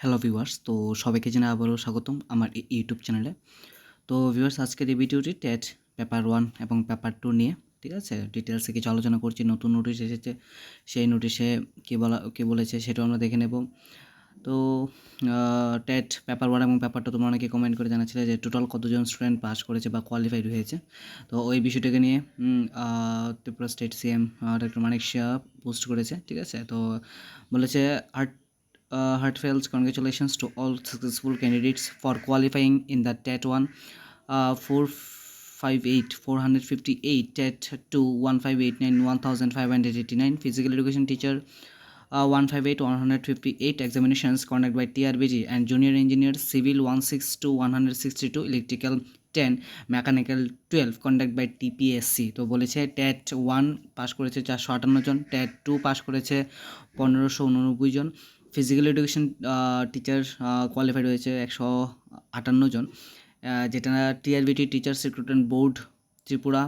Hello viewers, তো সবাইকে জানাই আবারও স্বাগতম আমার ইউটিউব চ্যানেলে। তো ভিউয়ার্স, আজকের এই ভিডিওটি টেট পেপার ওয়ান এবং পেপার টু নিয়ে, ঠিক আছে? ডিটেলসে কিছু আলোচনা করছি, নতুন নোটিশ এসেছে, সেই নোটিশে কী বলা, কী বলেছে সেটাও আমরা দেখে নেব। তো টেট পেপার ওয়ান এবং পেপার টু তোমরা অনেকে কমেন্ট করে জানাচ্ছিলে যে টোটাল কতজন স্টুডেন্ট পাস করেছে বা কোয়ালিফাইড হয়েছে। তো ওই বিষয়টাকে নিয়ে Tripura state CM doctor Manik Saha post করেছে, ঠিক আছে? তো বলেছে heart heartfelt congratulations to all successful candidates for qualifying in the TET one four five eight four hundred fifty eight TET two one five eight nine one thousand five hundred eighty nine physical education teacher one five eight one hundred fifty eight examinations conduct by T R BT and junior engineer civil one six two one sixty two electrical ten mechanical twelve conduct by TPSC তো বলেছে TET one pass করেছে চারশো আটান্ন জন TET two pass করেছে পনেরোশো উননব্বই জন। Physical education teacher qualified হয়েছে একশো আটান্ন জন। যেটা TRBT teachers recruitment board Tripura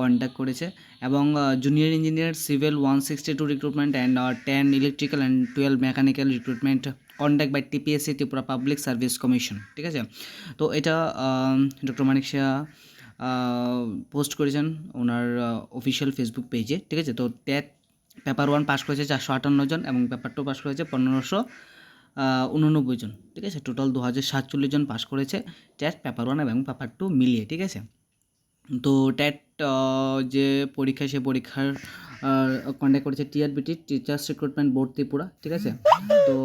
contact করেছে। এবং junior engineer civil one sixty two recruitment and ten electrical and twelve mechanical recruitment contact by TPSC Tripura public service commission ঠিক আছে? তো এটা ডক্টর মানিক শাহ পোস্ট করেছেন ওনার অফিসিয়াল ফেসবুক পেজে ঠিক আছে? তো ট্যাট পেপার ওয়ান পাস করেছে চারশো আটান্ন জন এবং পেপার টু পাস করেছে পনেরোশো উননব্বই জন, ঠিক আছে? টোটাল দু হাজার সাতচল্লিশ জন পাস করেছে ট্যাট পেপার ওয়ান এবং পেপার টু মিলিয়ে, ঠিক আছে? তো ট্যাট যে পরীক্ষা, সে পরীক্ষার কন্ডাক্ট করেছে TRBT teachers recruitment board Tripura, ঠিক আছে? তো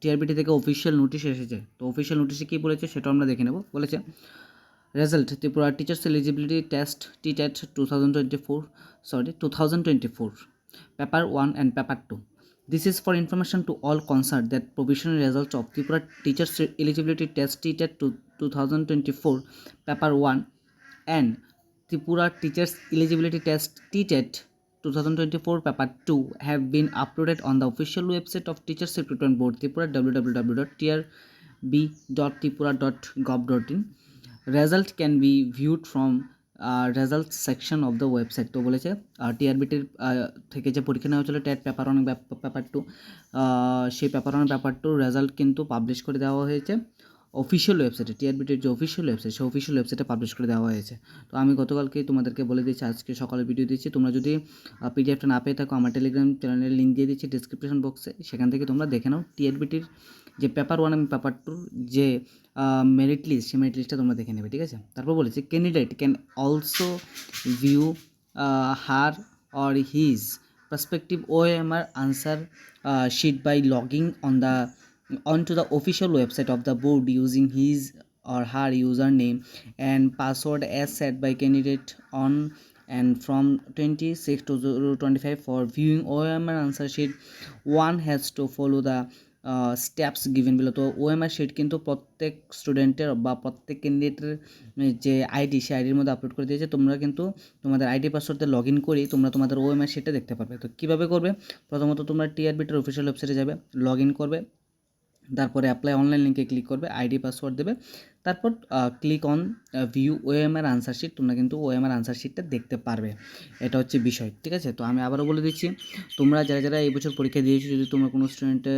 টিআরবিটি থেকে অফিসিয়াল নোটিশ এসেছে। তো অফিসিয়াল নোটিশে কী বলেছে সেটাও আমরা দেখে নেব, বলেছে result Tripura teachers eligibility test T TET two thousand twenty four sorry two thousand twenty four paper one and paper two This is for information to all concerned that provisional results of Tripura Teachers Eligibility Test TTET to 2024 Paper 1 and Tripura Teachers Eligibility Test TTET 2024 Paper 2 have been uploaded on the official website of Teachers Recruitment Board Tripura www.trb.tripura.gov.in Result can be viewed from result section of the website তো বলেছে টিআরবিটির থেকে যে পরীক্ষা নেওয়া হয়েছিল TET paper অনেক paper two সেই পেপার অনেক টু রেজাল্ট কিন্তু পাবলিশ করে দেওয়া হয়েছে। অফিসিয়াল ওয়েবসাইটে টিআরবিটির যে অফিসিয়াল ওয়েবসাইট সেই অফিসিয়াল ওয়েবসাইটে পাবলিশ করে দেওয়া হয়েছে। তো আমি গতকালকেই তোমাদেরকে বলে দিচ্ছি আজকে সকালে ভিডিও দিচ্ছি তোমরা যদি পিডিএফটা না পেয়ে থাকো আমার টেলিগ্রাম চ্যানেলের লিঙ্ক দিয়ে দিচ্ছি ডিসক্রিপশন বক্সে সেখান থেকে তোমরা দেখে নাও টিআরবিটির যে পেপার ওয়ান এবং পেপার টুর যে মেরিট লিস্ট সেই মেরিট লিস্টটা তোমরা দেখে নেবে ঠিক আছে? তারপর বলেছে candidate can also view her or his perspective OMR answer uh, sheet by logging on the onto the official website of the board using his or her username and password as set by candidate on and from 26 to 25 for viewing OMR answer sheet. One has to follow the steps given below তো OMR sheet কিন্তু প্রত্যেক স্টুডেন্টের বা প্রত্যেক ক্যান্ডিডেটের যে ID সেই আইডির মধ্যে আপলোড করে দিয়েছে। তোমরা কিন্তু তোমাদের আইডি পাসওয়ার্ডে লগ ইন করেই তোমরা তোমাদের ওএমআর শিটটা দেখতে পারবে। তো কীভাবে করবে? প্রথমত তোমরা টিআরবিটার অফিসিয়াল ওয়েবসাইটে যাবে লগ ইন করবে। তারপরে অ্যাপ্লাই অনলাইন লিঙ্কে ক্লিক করবে আইডি পাসওয়ার্ড দেবে। তারপর click on view OMR answer sheet তোমরা কিন্তু ওএমআর আনসার শিটটা দেখতে পারবে। এটা হচ্ছে বিষয়, ঠিক আছে? তো আমি আবারও বলে দিচ্ছি, তোমরা যারা যারা এই বছর পরীক্ষা দিয়েছ, যদি তোমরা কোনো স্টুডেন্টে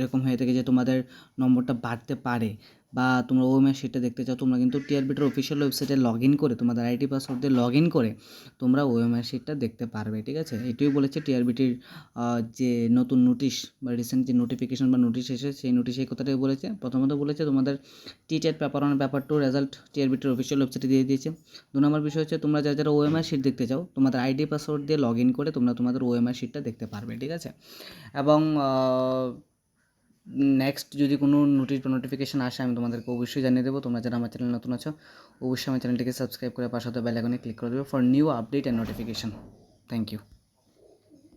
এরকম হয়ে থাকে যে তোমাদের নম্বরটা বাড়তে পারে বা তোমরা ওএমআর শিটটা দেখতে চাও, তোমরা কিন্তু টিআরবিটার অফিসিয়াল ওয়েবসাইটে লগ ইন করে, তোমাদের আইডি পাসওয়ার্ড দিয়ে লগ ইন করে তোমরা ওএমআর শিটটা দেখতে পারবে, ঠিক আছে? এটাই বলেছে টিআরবিটির যে নতুন নোটিশ বা রিসেন্ট যে নোটিফিকেশন বা নোটিশ এসেছে, সেই নোটিশে এই কথাটাই বলেছে। প্রথমত বলেছে তোমাদের TTET paper one paper two result টিআরবিটির official ওয়েবসাইটে দিয়ে দিয়েছে। দু নম্বর বিষয় হচ্ছে তোমরা যারা যারা ওএমআর শিট দেখতে চাও, তোমাদের আইডি পাসওয়ার্ড দিয়ে লগ ইন করে তোমরা তোমাদের ওএমআর শিটটা দেখতে পারবে, ঠিক আছে? এবং নেক্সট যদি কোনো নোটিশ বা নোটিফিকেশান আসে, আমি তোমাদেরকে অবশ্যই জানিয়ে দেবো। তোমরা যারা আমার চ্যানেল নতুন আছো, অবশ্যই আমার চ্যানেলটিকে সাবস্ক্রাইব করে পাশে বেল আইকনে ক্লিক করে দেবে for new update and notification thank you